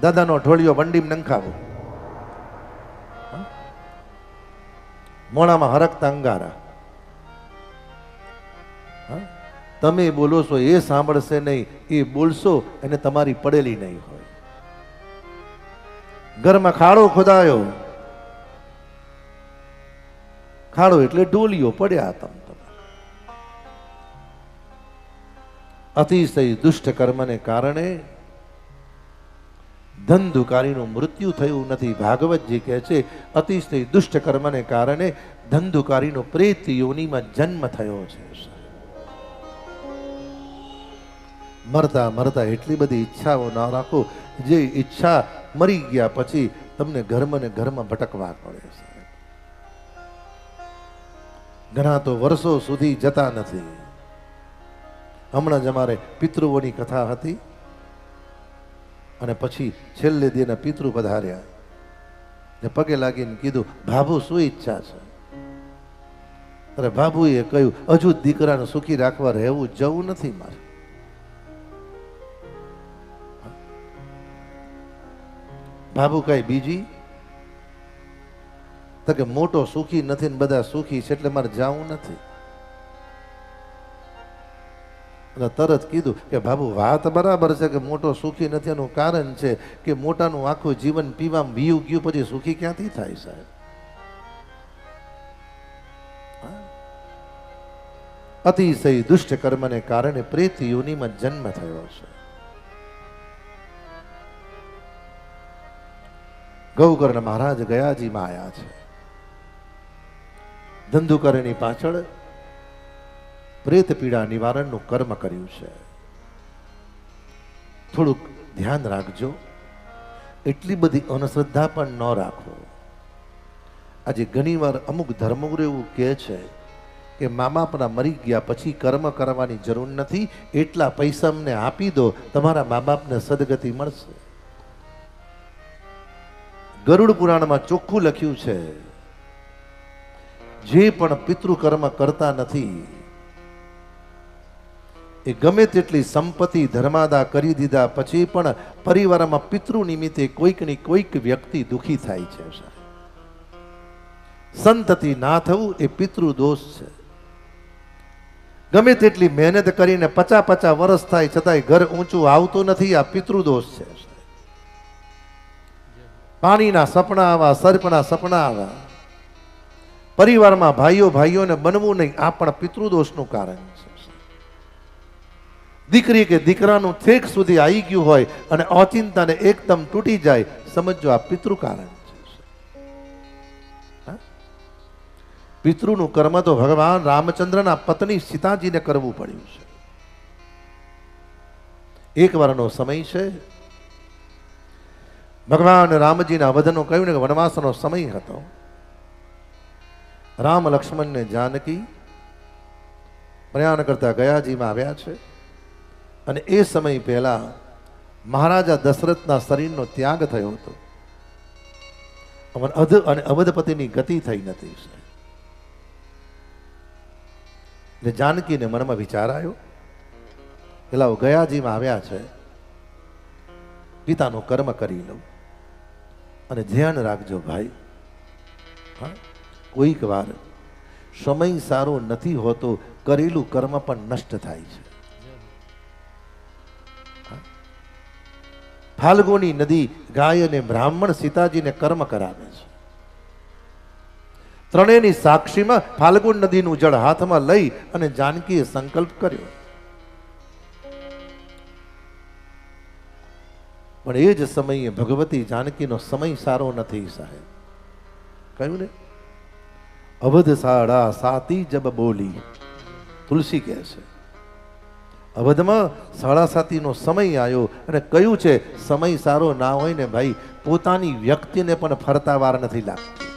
દાદાનો ઢોળિયો વંડીમ નંખાવો. મોણામાં હરકતા અંગારા? તમે બોલો છો, એ સાંભળશે નહીં, એ બોલશો, એને તમારી પડેલી નહીં હોય. ઘરમાં ખાડો ખોદાયો. ખાડો એટલે ઢોલિયો પડ્યા તમે. અતિશય દુષ્ટ કર્મને કારણે ધંધુકારીનું મૃત્યુ થયું નથી. ભાગવતજી કહે છે, અતિશય દુષ્ટ કર્મને કારણે ધંધુકારીનો પ્રેત યોનિમાં જન્મ થયો છે મરતા મરતા એટલી બધી ઈચ્છાઓ ના રાખો. જે ઈચ્છા મરી ગયા પછી તમને ઘરમાં ને ઘરમાં ભટકવા પડે છે ઘણા તો વર્ષો સુધી જતા નથી. હમણાં જ અમારે પિતૃઓની કથા હતી. અને પછી છેલ્લે દિને પિતૃ પધાર્યા. ને પગે લાગીને કીધું, ભાભુ, શું ઈચ્છા છે? અરે ભાભુએ કહ્યું, હજુ દીકરાને સુખી રાખવા રહેવું જવું નથી મારે. ભાભુ કઈ બીજી તો કે મોટો સુખી નથી ને બધા સુખી છે એટલે મારે જવું નથી. અને તરત કીધું કે, બાબુ, વાત બરાબર છે કે મોટો સુખી નથી? એનું કારણ છે કે મોટાનું આખું જીવન પીવામાં વીયું ગયું, પછી સુખી ક્યાંથી થાય સાહેબ? અતિશય દુષ્ટ કર્મને કારણે પ્રેત યોનિમાં જન્મ થયો છે. ગૌકર્ણ મહારાજ ગયાજીમાં આવ્યા છે. ધંધુકરની પાછળ પ્રેત પીડા નિવારણનું કર્મ કર્યું છે. થોડુંક ધ્યાન રાખજો. એટલી બધી અનશ્રદ્ધા પણ ન રાખો. આજે ઘણીવાર અમુક ધર્મગુરુ એવું કહે છે કે મા બાપના મરી ગયા પછી કર્મ કરવાની જરૂર નથી, એટલા પૈસા અમને આપી દો, તમારા મા બાપને સદગતિ મળશે. ગરુડ પુરાણમાં ચોખ્ખું લખ્યું છે, જે પણ પિતૃ કર્મ કરતા નથી એ ગમે તેટલી સંપત્તિ ધર્માદા કરી દીધા પછી પણ પરિવારમાં પિતૃ નિમિત્તે કોઈકની કોઈક વ્યક્તિ દુઃખી થાય છે સંતતિ ના થવું એ પિતૃ દોષ છે. ગમે તેટલી મહેનત કરીને પચા પચા વર્ષ થાય છતાંય ઘર ઊંચું આવતું નથી, આ પિતૃદોષ છે પાણીના સપના આવા, સર્પના સપના આવા. પરિવારમાં ભાઈઓ, ભાઈઓને બનવું નહીં, આ પણ પિતૃદોષનું કારણ છે. દીકરી કે દીકરાનું છેક સુધી આવી ગયું હોય અને અચિંતાને એકદમ તૂટી જાય સમજો આ પિતૃ કારણ છે. પિતૃનું કર્મ તો ભગવાન રામચંદ્રના પત્ની સીતાજીને કરવું પડ્યું છે. એક વારનો સમય છે. ભગવાન રામજીના વધનો કહ્યું ને કે વનવાસનો સમય હતો. રામ લક્ષ્મણને જાનકી, પ્રયાણ કરતા ગયાજીમાં આવ્યા છે. અને એ સમય પહેલા મહારાજા દશરથના શરીરનો ત્યાગ થયો હતો. અધ અને અવધપતિની ગતિ થઈ નથી એટલે જાનકીને મનમાં વિચાર આવ્યો પેલા ગયાજીમાં આવ્યા છે. પિતાનું કર્મ કરી લઉં. અને ધ્યાન રાખજો ભાઈ. હા, કોઈક વાર સમય સારો નથી હોતો કરેલું કર્મ પણ નષ્ટ થાય છે. ફાલ્ગુની નદી ગાય અને બ્રાહ્મણ સીતાજીને કર્મ કરાવે છે. ત્રણેયની સાક્ષીમાં ફાલ્ગુન નદીનું જળ હાથમાં લઈ અને જાનકીએ સંકલ્પ કર્યો. પણ એ જ સમયે ભગવતી જાનકીનો સમય સારો નથી સાહેબ. કહ્યું ને? અવધ સાડા સાતી જબ બોલી. તુલસી કહે છે. અવધમાં સાડા સાતીનો સમય આવ્યો અને કયું છે, સમય સારો ના હોય ને ભાઈ, પોતાની વ્યક્તિને પણ ફરતા વાર નથી લાગતી.